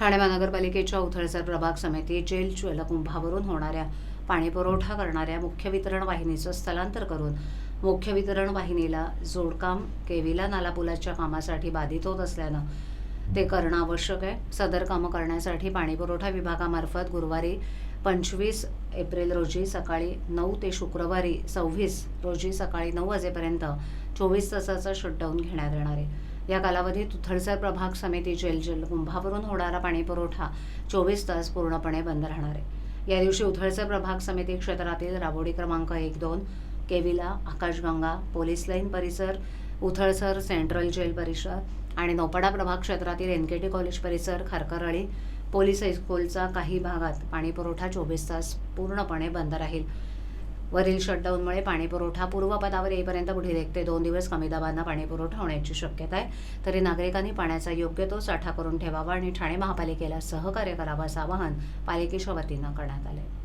ठाणे महानगरपालिकेच्या उथळसर प्रभाग समिती जेल जलकुंभावरून होणाऱ्या पाणीपुरवठा करणाऱ्या मुख्य वितरण वाहिनीचं स्थलांतर करून मुख्य वितरण वाहिनीला जोडकाम केविला नाला पुलाच्या कामासाठी बाधित होत असल्यानं ते करणं आवश्यक आहे. सदर कामं करण्यासाठी पाणीपुरवठा विभागामार्फत गुरुवारी पंचवीस एप्रिल रोजी सकाळी नऊ ते शुक्रवारी सव्वीस रोजी सकाळी नऊ वाजेपर्यंत चोवीस तासाचा शटडाऊन घेण्यात येणार आहे. या कालावधीत उथळसर प्रभाग समिती जेल कुंभावरून होणारा पाणीपुरवठा चोवीस तास पूर्णपणे बंद राहणार आहे. या दिवशी उथळसर प्रभाग समिती क्षेत्रातील राबोडी क्रमांक एक दोन केविला आकाशगंगा पोलीस लाईन परिसर उथळसर सेंट्रल जेल परिसर आणि नौपाडा प्रभाग क्षेत्रातील एन के टी कॉलेज परिसर खारकरळी पोलीस हायस्कूलचा काही भागात पाणीपुरवठा चोवीस तास पूर्णपणे बंद राहील. वरील शटडाऊनमुळे पाणीपुरवठा पूर्वपदावर येईपर्यंत पुढील एक ते दोन दिवस कमी दाबांना पाणीपुरवठा होण्याची शक्यता आहे. तरी नागरिकांनी पाण्याचा योग्य तो साठा करून ठेवावा आणि ठाणे महापालिकेला सहकार्य करावं असं आवाहन पालिकेच्या वतीनं करण्यात आलं. आहे